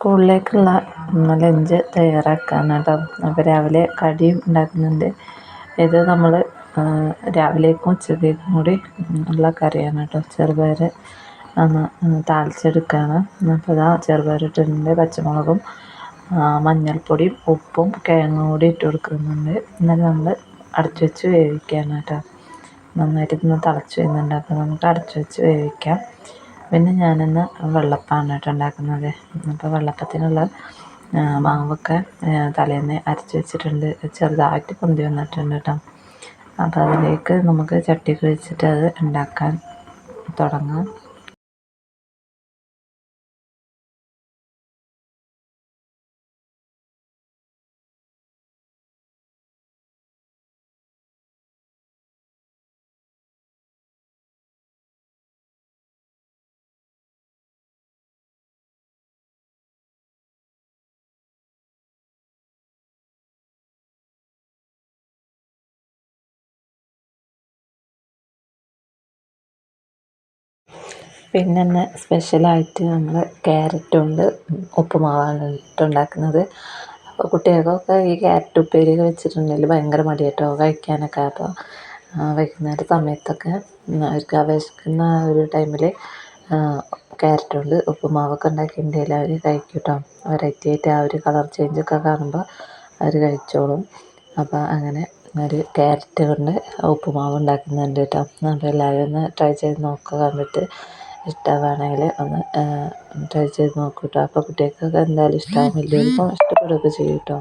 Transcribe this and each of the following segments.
സ്കൂളിലേക്കുള്ള lunch തയ്യാറാക്കുകയാണ് കേട്ടോ അപ്പോൾ രാവിലെ കടിയും ഉണ്ടാക്കുന്നുണ്ട്. ഇത് നമ്മൾ രാവിലേക്കും ഉച്ചക്കേക്കും കൂടി ഉള്ള കറിയാണ് കേട്ടോ ചെറുപയർ താളിച്ചെടുക്കുകയാണ് അപ്പോൾ ഇതാ ചെറുപയർ ഇട്ടിട്ടുണ്ട് പച്ചമുളകും മഞ്ഞൾപ്പൊടിയും ഉപ്പും കിഴങ്ങും കൂടി ഇട്ട് കൊടുക്കുന്നുണ്ട്. എന്നിട്ട് നമ്മൾ അടച്ചു വെച്ച് വേവിക്കുകയാണ് കേട്ടോ നന്നായിട്ട് ഇന്ന് തിളച്ച് വരുന്നുണ്ട്. അപ്പോൾ നമുക്ക് അടച്ചു വെച്ച് വേവിക്കാം. പിന്നെ ഞാനിന്ന് വെള്ളപ്പമാണ് കേട്ടോ ഉണ്ടാക്കുന്നത് അപ്പോൾ വെള്ളപ്പത്തിനുള്ള മാവൊക്കെ തലേന്ന് അരച്ച് വെച്ചിട്ടുണ്ട്. ചെറുതായിട്ട് പൊന്തി വന്നിട്ടുണ്ട് കേട്ടോ. അപ്പോൾ അതിലേക്ക് നമുക്ക് ചട്ടിയൊക്കെ വെച്ചിട്ട് അത് ഉണ്ടാക്കാൻ തുടങ്ങാം. പിന്നെ ഇന്ന് സ്പെഷ്യലായിട്ട് നമ്മൾ ക്യാരറ്റ് കൊണ്ട് ഉപ്പുമാവാണ് ഉണ്ടാക്കുന്നത് അപ്പോൾ കുട്ടികൾക്കൊക്കെ ഈ ക്യാരറ്റ് ഉപ്പേരി വെച്ചിട്ടുണ്ടെങ്കിൽ ഭയങ്കര മടി കേട്ടോ കഴിക്കാനൊക്കെ അപ്പോൾ വൈകുന്നേര സമയത്തൊക്കെ അവർക്ക് ആവേശിക്കുന്ന ഒരു ടൈമിൽ ക്യാരറ്റ് കൊണ്ട് ഉപ്പുമാവൊക്കെ ഉണ്ടാക്കിയിട്ടുണ്ടെങ്കിൽ അവർ കഴിക്കും കേട്ടോ വെറൈറ്റി ആയിട്ട് ആ ഒരു കളർ ചേഞ്ചൊക്കെ കാണുമ്പോൾ അവർ കഴിച്ചോളും. അപ്പോൾ അങ്ങനെ ഒരു ക്യാരറ്റ് കൊണ്ട് ഉപ്പുമാവ് ഉണ്ടാക്കുന്നുണ്ട് കേട്ടോ. അപ്പോൾ എല്ലാവരും ഒന്ന് ട്രൈ ചെയ്ത് നോക്കുക കണ്ടിട്ട് ഇഷ്ടമാണെങ്കിൽ ഒന്ന് ട്രൈ ചെയ്ത് നോക്കൂ കേട്ടോ അപ്പോൾ കുട്ടികൾക്കൊക്കെ എന്തായാലും ഇഷ്ടമാവും. വലിയവർക്കും ഇഷ്ടപ്പെടുകയൊക്കെ ചെയ്യും കേട്ടോ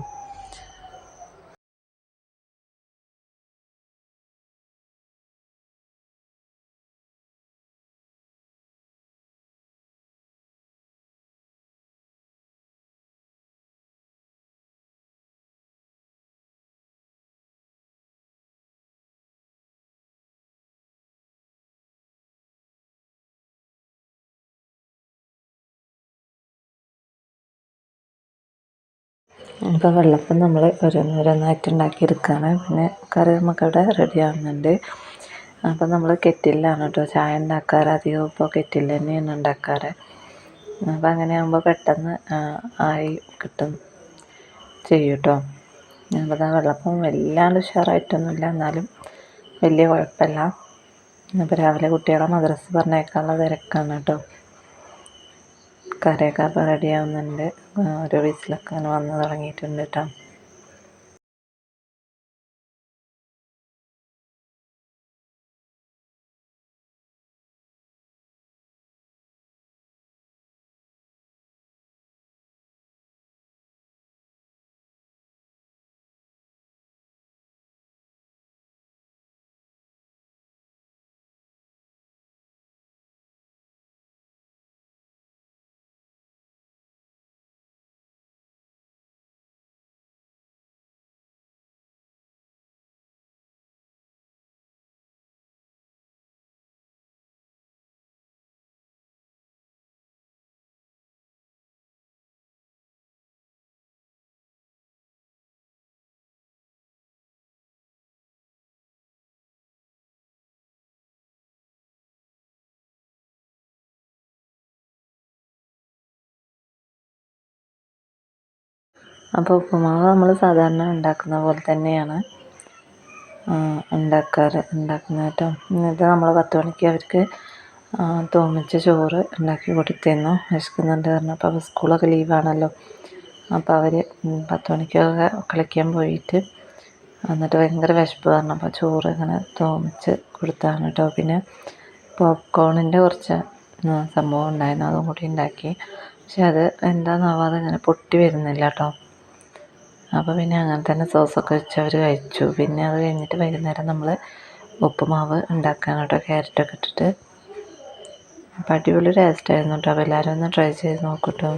ഇപ്പോൾ വെള്ളപ്പം നമ്മൾ ഓരോന്നോരോന്നായിട്ട് ഉണ്ടാക്കിയെടുക്കുകയാണ് പിന്നെ കറി നമുക്കവിടെ റെഡി ആവുന്നുണ്ട്. അപ്പോൾ നമ്മൾ കെറ്റിലാണ് കേട്ടോ ചായ ഉണ്ടാക്കാറ് അധികം ഇപ്പോൾ കെറ്റിൽ തന്നെയാണ് ഉണ്ടാക്കാറ്. അപ്പോൾ അങ്ങനെ ആകുമ്പോൾ പെട്ടെന്ന് ആയി കിട്ടും. ചെയ്യും കേട്ടോ അപ്പോൾ ആ വെള്ളപ്പം വല്ലാണ്ട് ഉഷാറായിട്ടൊന്നുമില്ല. എന്നാലും വലിയ കുഴപ്പമില്ല. അപ്പോൾ രാവിലെ കുട്ടികളെ മദ്രസ് പറഞ്ഞേക്കാനുള്ള തിരക്കാണ് കേട്ടോ കറിയൊക്കെ അപ്പോൾ റെഡി ആവുന്നുണ്ട്. ഓരോ വിസിലൊക്കെ അങ്ങനെ വന്ന് തുടങ്ങിയിട്ടുണ്ട് കേട്ടോ അപ്പോൾ ഉപ്പുമാവ് നമ്മൾ സാധാരണ ഉണ്ടാക്കുന്ന പോലെ തന്നെയാണ്. ഉണ്ടാക്കാറ് ഉണ്ടാക്കുന്നത് കേട്ടോ എന്നിട്ട് നമ്മൾ പത്ത് മണിക്ക് അവർക്ക് തോമിച്ച ചോറ് ഉണ്ടാക്കി കൊടുത്തിരുന്നു. വിശക്കുന്നുണ്ട് പറഞ്ഞപ്പോൾ അപ്പോൾ സ്കൂളൊക്കെ ലീവാണല്ലോ അപ്പോൾ അവർ പത്ത് മണിക്കൊക്കെ കളിക്കാൻ പോയിട്ട് എന്നിട്ട് ഭയങ്കര വിശപ്പ് പറഞ്ഞപ്പോൾ ചോറ് ഇങ്ങനെ തോമിച്ച് കൊടുത്താണ് കേട്ടോ. പിന്നെ പോപ്കോണിന്റെ കുറച്ച് സംഭവം ഉണ്ടായിരുന്നു. അതും കൂടി ഉണ്ടാക്കി. പക്ഷെ അത് എന്താണെന്നാവാതെ ഇങ്ങനെ പൊട്ടി വരുന്നില്ല കേട്ടോ. അപ്പോൾ പിന്നെ അങ്ങനെ തന്നെ സോസൊക്കെ വെച്ച് അവർ കഴിച്ചു. പിന്നെ അത് കഴിഞ്ഞിട്ട് വൈകുന്നേരം നമ്മൾ ഉപ്പുമാവ് ഉണ്ടാക്കാൻ കേട്ടോ ക്യാരറ്റൊക്കെ ഇട്ടിട്ട്. അപ്പം അടിപൊളി ടേസ്റ്റായിരുന്നു കേട്ടോ. അപ്പോൾ എല്ലാവരും ഒന്ന് ട്രൈ ചെയ്ത് നോക്കൂട്ടോ